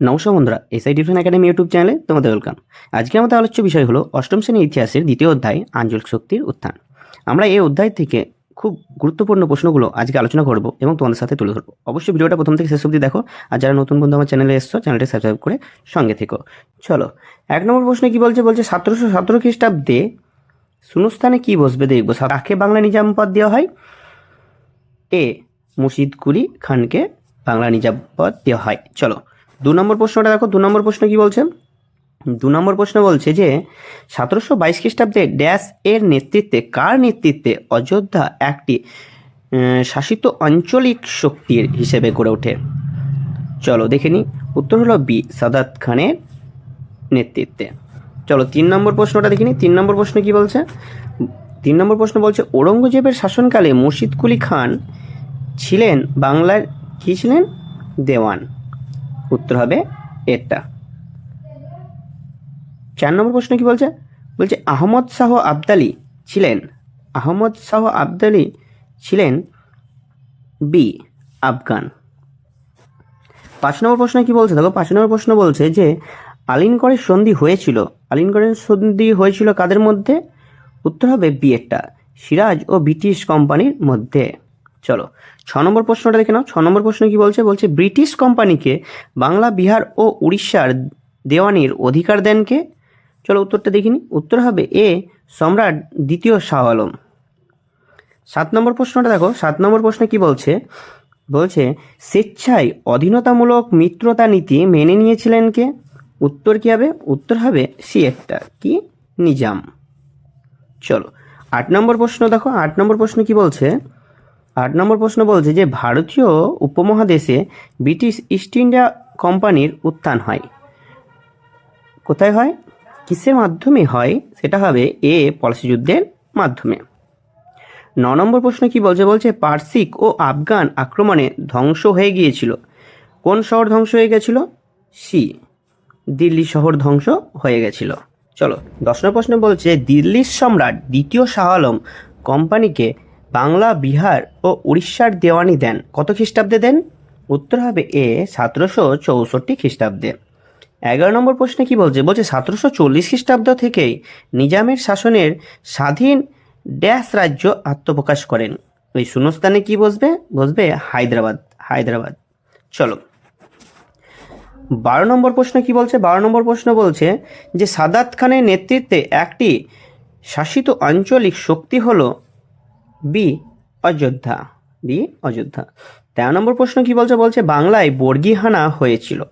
নমস্কার বন্ধুরা SI division academy YouTube চ্যানেলে তোমাদের ওয়েলকাম আজকে আমাদের আলোচ্য বিষয় হলো অষ্টম শ্রেণির ইতিহাসের দ্বিতীয় অধ্যায়, আঞ্চলিক শক্তির উত্থান। আমরা এই অধ্যায় থেকে খুব গুরুত্বপূর্ণ প্রশ্নগুলো আজকে আলোচনা করব এবং তোমাদের সাথে তুলে ধরবো। অবশ্যই ভিডিওটা প্রথম থেকে শেষ অবধি দেখো, আর যারা নতুন বন্ধু আমার চ্যানেলে এসছো চ্যানেলটি সাবস্ক্রাইব করে সঙ্গে থেকো। চলো, এক নম্বর প্রশ্নে কি বলছে? বলছে, সতেরোশো সতেরো খ্রিস্টাব্দে শূন্যস্থানে কি বসবে দেখব? কাকে বাংলা নিজাম পদ দেওয়া হয়? এ, মুর্শিদ কুলি খানকে বাংলা নিজাম পদ দেওয়া হয়। চলো দু নম্বর প্রশ্নটা দেখো, দু নম্বর প্রশ্ন কি বলছে? দু নম্বর প্রশ্ন বলছে যে, সতেরোশো বাইশ খ্রিস্টাব্দে ড্যাশ এর নেতৃত্বে কার নেতৃত্বে অযোধ্যা একটি শাসিত আঞ্চলিক শক্তির হিসেবে গড়ে ওঠে? চলো দেখে নিই। উত্তর হলো বি, সাদাত খানের নেতৃত্বে। চলো তিন নম্বর প্রশ্নটা দেখে নিই। তিন নম্বর প্রশ্ন কি বলছে? তিন নম্বর প্রশ্ন বলছে, ঔরঙ্গজেবের শাসনকালে মুর্শিদ কুলি খান ছিলেন বাংলার, কি ছিলেন? দেওয়ান। উত্তর হবে এরটা চার নম্বর প্রশ্ন কি বলছে? বলছে, আহমদ শাহ আবদালি ছিলেন, আহমদ শাহ আবদালি ছিলেন বি, আফগান। পাঁচ নম্বর প্রশ্ন কি বলছে? দেখো, পাঁচ নম্বর প্রশ্ন বলছে যে, আলিনগড়ের সন্ধি হয়েছিল। আলিনগড়ের সন্ধি হয়েছিল কাদের মধ্যে? উত্তর হবে বি একটা সিরাজ ও ব্রিটিশ কোম্পানির মধ্যে। চলো, ছ নম্বর প্রশ্নটা দেখে নাও। ছ নম্বর প্রশ্ন কি বলছে? বলছে, ব্রিটিশ কোম্পানিকে বাংলা, বিহার ও উড়িষ্যার দেওয়ানির অধিকার দেন কে? চলো উত্তরটা দেখিনি উত্তর হবে এ, সম্রাট দ্বিতীয় শাহ আলম। সাত নম্বর প্রশ্নটা দেখো। সাত নম্বর প্রশ্ন কি বলছে? বলছে, স্বেচ্ছায় অধীনতামূলক মিত্রতা নীতি মেনে নিয়েছিলেন কে? উত্তর কি হবে? উত্তর হবে সি একটা কি? নিজাম। চলো, আট নম্বর প্রশ্ন দেখো। আট নম্বর প্রশ্ন কি বলছে? আট নম্বর প্রশ্ন বলছে যে ভারতীয় উপমহাদেশে ব্রিটিশ ইস্ট ইন্ডিয়া কোম্পানির উত্থান হয়। কোথায় হয়? কিসের মাধ্যমে হয়? সেটা হবে এ, পলাশি যুদ্ধের মাধ্যমে। ন নম্বর প্রশ্ন কি বলছে? বলছে, পার্সিক ও আফগান আক্রমণে ধ্বংস হয়ে গিয়েছিল। কোন শহর ধ্বংস হয়ে গেছিল? সি, দিল্লি শহর ধ্বংস হয়ে গেছিল। চলো, দশ নম্বর প্রশ্ন বলছে, দিল্লির সম্রাট দ্বিতীয় শাহ আলম কোম্পানিকে বাংলা, বিহার ও উড়িষ্যার দেওয়ানি দেন। কত খ্রিস্টাব্দে দেন? উত্তর হবে এ, সতেরোশো চৌষট্টি খ্রিস্টাব্দে। এগারো নম্বর প্রশ্নে কি বলছে? বলছে সতেরোশো চল্লিশ খ্রিস্টাব্দ থেকেই নিজামের শাসনের স্বাধীন ড্যাশ রাজ্য আত্মপ্রকাশ করেন। ওই শূন্যস্থানে কি বসবে? বসবে হায়দ্রাবাদ হায়দ্রাবাদ। চলো। বারো নম্বর প্রশ্ন কি বলছে? বারো নম্বর প্রশ্ন বলছে যে সাদাত খানের নেতৃত্বে একটি শাসিত আঞ্চলিক শক্তি হলো বি অযোধ্যা। বি অযোধ্যা। তেরো নম্বর প্রশ্ন কি বলছে? বলছে, বাংলায় বর্গীহানা হয়েছিল।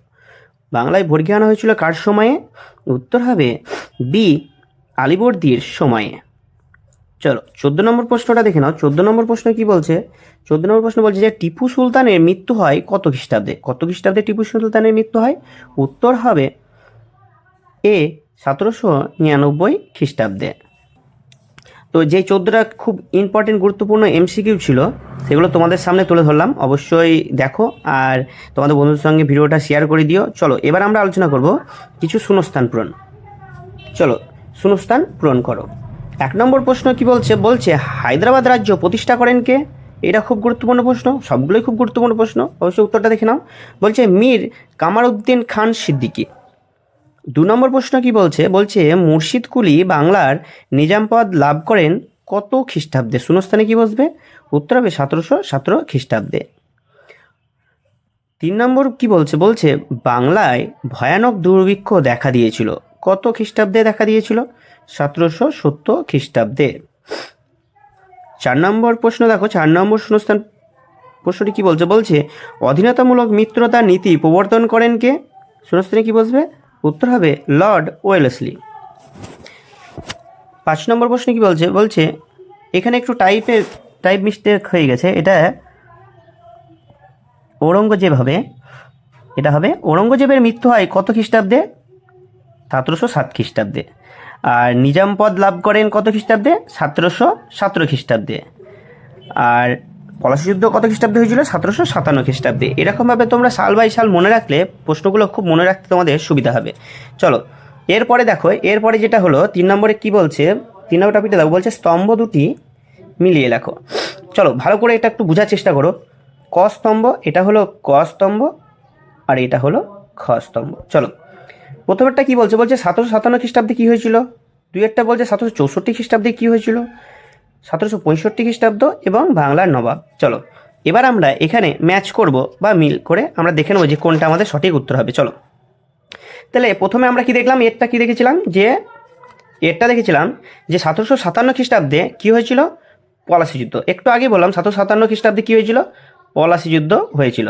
বাংলায় বর্গীহানা হয়েছিল কার সময়ে? উত্তর হবে বি আলিবর্দির সময়ে। চলো, চোদ্দ নম্বর প্রশ্নটা দেখে নাও। চোদ্দ নম্বর প্রশ্ন কি বলছে? চোদ্দ নম্বর প্রশ্ন বলছে যে, টিপু সুলতানের মৃত্যু হয় কত খ্রিস্টাব্দে? কত খ্রিস্টাব্দে টিপু সুলতানের মৃত্যু হয়? উত্তর হবে এ সতেরোশো নিরানব্বই খ্রিস্টাব্দে। তো যে চোদ্দোটা খুব ইম্পর্টেন্ট গুরুত্বপূর্ণ এমসিকিউ ছিল, সেগুলো তোমাদের সামনে তুলে ধরলাম। অবশ্যই দেখো আর তোমাদের বন্ধুদের সঙ্গে ভিডিওটা শেয়ার করে দিও। চলো, এবার আমরা আলোচনা করব কিছু শূন্যস্থান পূরণ। চলো, শূন্যস্থান পূরণ করো। এক নম্বর প্রশ্ন কি বলছে? বলছে, হায়দ্রাবাদ রাজ্য প্রতিষ্ঠা করেন কে? এটা খুব গুরুত্বপূর্ণ প্রশ্ন, সবগুলোই খুব গুরুত্বপূর্ণ প্রশ্ন। অবশ্যই উত্তরটা দেখে নাও। বলছে, মীর কামারউদ্দিন খান সিদ্দিকী। দু নম্বর প্রশ্ন কি বলছে? বলছে, মুর্শিদ কুলি বাংলার নিজাম পদ লাভ করেন কত খ্রিস্টাব্দে? শূন্যস্থানে কি বসবে? উত্তর হবে সতেরোশো সতেরো খ্রিস্টাব্দে। তিন নম্বর কি বলছে? বলছে, বাংলায় ভয়ানক দুর্ভিক্ষ দেখা দিয়েছিল। কত খ্রিস্টাব্দে দেখা দিয়েছিল? সতেরোশো সত্তর খ্রিস্টাব্দে। চার নম্বর প্রশ্ন দেখো, চার নম্বর শূন্যস্থান প্রশ্নটি কি বলছে? বলছে, অধীনতামূলক মিত্রতা নীতি প্রবর্তন করেন কে? শূন্যস্থানে কি বসবে? উত্তর হবে লর্ড ওয়েলেসলি। পাঁচ নম্বর প্রশ্ন কি বলছে? বলছে, এখানে একটু টাইপের টাইপ মিস্টেক হয়ে গেছে। এটা ঔরঙ্গজেব হবে। এটা হবে, ঔরঙ্গজেবের মৃত্যু হয় কত খ্রিস্টাব্দে? সতেরোশো সাত খ্রিস্টাব্দে। আর নিজাম পদ লাভ করেন কত খ্রিস্টাব্দে? সতেরোশো সতেরো খ্রিস্টাব্দে। আর পলাশী যুদ্ধ কত খ্রিস্টাব্দে হয়েছিল? সতেরোশো সাতান্ন খ্রিস্টাব্দে। এরকমভাবে তোমরা সাল বাই সাল মনে রাখলে প্রশ্নগুলো খুব মনে রাখতে তোমাদের সুবিধা হবে। চলো, এরপরে দেখো, এরপরে যেটা হলো, তিন নম্বরে কি বলছে? তিন নম্বর টপিকটা দেখো, বলছে স্তম্ভ দুটি মিলিয়ে লেখো। চলো, ভালো করে এটা একটু বোঝার চেষ্টা করো। ক স্তম্ভ, এটা হলো ক স্তম্ভ আর এটা হলো খ স্তম্ভ। চলো, প্রথমেরটা কি বলছে? বলছে সতেরোশো সাতান্ন খ্রিস্টাব্দে কী হয়েছিল? দুই একটা বলছে সতেরোশো চৌষট্টি খ্রিস্টাব্দে কী হয়েছিল? সতেরোশো পঁয়ষট্টি খ্রিস্টাব্দ এবং বাংলার নবাব। চলো, এবার আমরা এখানে ম্যাচ করব বা মিল করে আমরা দেখে নেব যে কোনটা আমাদের সঠিক উত্তর হবে। চলো, তাহলে প্রথমে আমরা কি দেখলাম? এরটা কি দেখেছিলাম? যে, এরটা দেখেছিলাম যে সতেরোশো সাতান্ন খ্রিস্টাব্দে কী হয়েছিল? পলাশি যুদ্ধ। একটু আগে বললাম, সতেরোশো সাতান্ন খ্রিস্টাব্দে কী হয়েছিল? পলাশি যুদ্ধ হয়েছিল।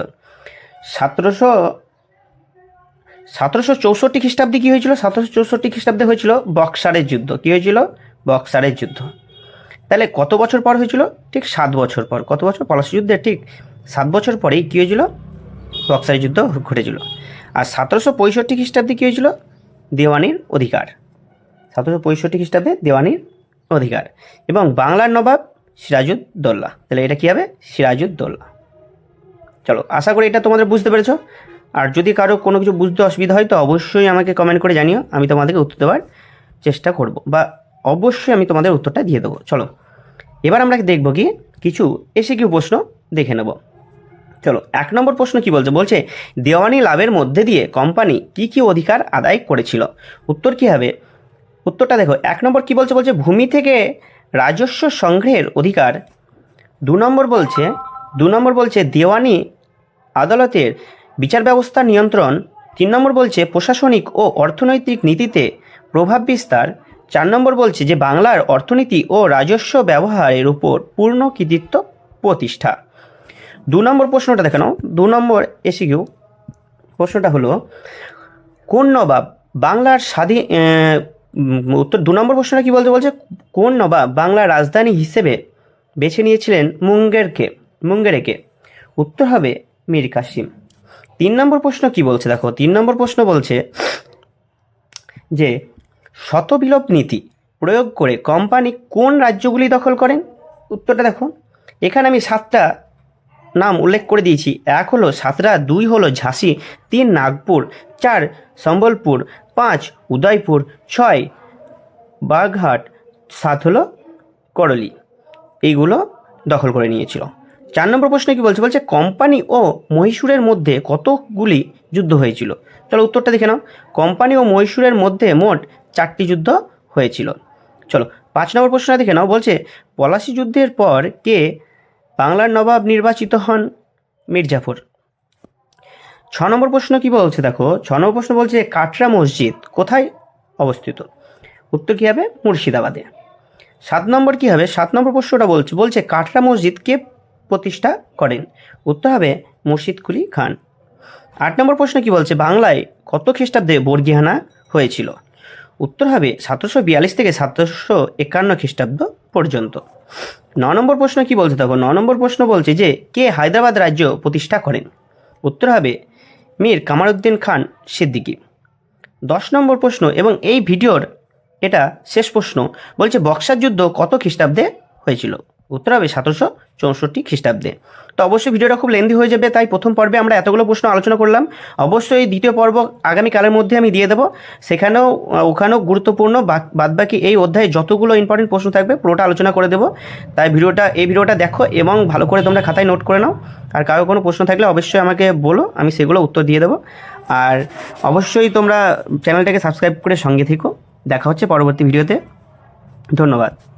সতেরোশো সতেরোশো চৌষট্টি খ্রিস্টাব্দে কী হয়েছিল? সতেরোশো চৌষট্টি খ্রিস্টাব্দে হয়েছিল বক্সারের যুদ্ধ। কী হয়েছিল? বক্সারের যুদ্ধ। তাহলে কত বছর পর হয়েছিল? ঠিক সাত বছর পর। কত বছর? পলাশি যুদ্ধের ঠিক সাত বছর পরেই কী হয়েছিল? বক্সারের যুদ্ধ ঘটেছিল। আর সতেরোশো পঁয়ষট্টি খ্রিস্টাব্দে কী হয়েছিল? দেওয়ানির অধিকার। সতেরোশো পঁয়ষট্টি খ্রিস্টাব্দে দেওয়ানির অধিকার। এবং বাংলার নবাব সিরাজউদ্দৌল্লা তাহলে এটা কী হবে? সিরাজউদ্দৌল্লা চলো, আশা করি এটা তোমাদের বুঝতে পেরেছ। আর যদি কারও কোনো কিছু বুঝতে অসুবিধা হয়, তো অবশ্যই আমাকে কমেন্ট করে জানিও। আমি তোমাদেরকে উত্তর দেওয়ার চেষ্টা করব। বা অবশ্যই আমি তোমাদের উত্তরটা দিয়ে দেবো। চলো। এবার আমরা দেখব কি? কিছু এসে কিউ প্রশ্ন দেখে নেব। চলো, এক নম্বর প্রশ্ন কি বলছে? বলছে, দেওয়ানি লাভের মধ্যে দিয়ে কোম্পানি কি কি অধিকার আদায় করেছিল? উত্তর কি হবে? উত্তরটা দেখো, এক নম্বর কি বলছে? বলছে, ভূমি থেকে রাজস্ব সংগ্রহের অধিকার। দু নম্বর বলছে, দু নম্বর বলছে, দেওয়ানি আদালতের বিচার ব্যবস্থা নিয়ন্ত্রণ। তিন নম্বর বলছে, প্রশাসনিক ও অর্থনৈতিক নীতিতে প্রভাব বিস্তার চার নম্বর বলছে যে বাংলার অর্থনীতি ও রাজস্ব ব্যবহারের উপর পূর্ণ কৃতিত্ব প্রতিষ্ঠা। দু নম্বর প্রশ্নটা দেখানো দু নম্বর এসে গিয়েও প্রশ্নটা হলো, কোন নবাব বাংলার স্বাধীন উত্তর দু নম্বর প্রশ্নটা কী বলতে বলছে? কোন নবাব বাংলার রাজধানী হিসেবে বেছে নিয়েছিলেন মুঙ্গেরকে, মুঙ্গেরেকে? উত্তর হবে মীর কাসিম তিন নম্বর প্রশ্ন কি বলছে? দেখো, তিন নম্বর প্রশ্ন বলছে যে শতবিলোপ নীতি প্রয়োগ করে কোম্পানি কোন রাজ্যগুলি দখল করেন? উত্তরটা দেখো। এখানে আমি সাতটা নাম উল্লেখ করে দিয়েছি। এক হলো সাতরা দুই হলো ঝাঁসি, তিন নাগপুর, চার সম্বলপুর, পাঁচ উদয়পুর, ছয় বাগহাট, সাত হলো করলি। এইগুলো দখল করে নিয়েছিল। চার নম্বর প্রশ্ন কি বলছে? বলছে কোম্পানি ও মহীশূরের মধ্যে কতগুলি যুদ্ধ হয়েছিল? তাহলে উত্তরটা দেখে নাও। কোম্পানি ও মহীশূরের মধ্যে মোট চারটি যুদ্ধ হয়েছিল। চলো, পাঁচ নম্বর প্রশ্নটা দেখে নাও। বলছে, পলাশি যুদ্ধের পর কে বাংলার নবাব নির্বাচিত হন? মির্জাফর ছ নম্বর প্রশ্ন কি বলছে দেখো, ছ নম্বর প্রশ্ন বলছে, কাটরা মসজিদ কোথায় অবস্থিত? উত্তর কী হবে? মুর্শিদাবাদে। সাত নম্বর কি হবে? সাত নম্বর প্রশ্নটা বলছে বলছে, কাটরা মসজিদ কে প্রতিষ্ঠা করেন? উত্তর হবে, মুর্শিদ কুলি খান। আট নম্বর প্রশ্ন কি বলছে, বাংলায় কত খ্রিস্টাব্দে বর্গিহানা হয়েছিল? উত্তর হবে সতেরোশো বিয়াল্লিশ থেকে সতেরোশো একান্ন খ্রিস্টাব্দ পর্যন্ত। ন নম্বর প্রশ্ন কি বলছে দেখো? ন নম্বর প্রশ্ন বলছে যে, কে হায়দ্রাবাদ রাজ্য প্রতিষ্ঠা করেন? উত্তর হবে মীর কামারুদ্দিন খান সিদ্দিকি। দশ নম্বর প্রশ্ন, এবং এই ভিডিওর এটা শেষ প্রশ্ন, বলছে বক্সার যুদ্ধ কত খ্রিস্টাব্দে হয়েছিল? উত্তর হবে সতেরোশো চৌষট্টি খ্রিস্টাব্দে। তো অবশ্যই ভিডিওটা খুব লেন্দি হয়ে যাবে, তাই প্রথম পর্বে আমরা এতগুলো প্রশ্ন আলোচনা করলাম। অবশ্যই দ্বিতীয় পর্ব আগামীকালের মধ্যে আমি দিয়ে দেবো। সেখানেও ওখানেও গুরুত্বপূর্ণ বাদ- বাদবাকি এই অধ্যায়ে যতগুলো ইম্পর্টেন্ট প্রশ্ন থাকবে পুরোটা আলোচনা করে দেবো। তাই ভিডিওটা, এই ভিডিওটা দেখো এবং ভালো করে তোমরা খাতায় নোট করে নাও। আর কারও কোনো প্রশ্ন থাকলে অবশ্যই আমাকে বলো, আমি সেগুলো উত্তর দিয়ে দেবো। আর অবশ্যই তোমরা চ্যানেলটাকে সাবস্ক্রাইব করে সঙ্গে থেকো। দেখা হচ্ছে পরবর্তী ভিডিওতে। ধন্যবাদ।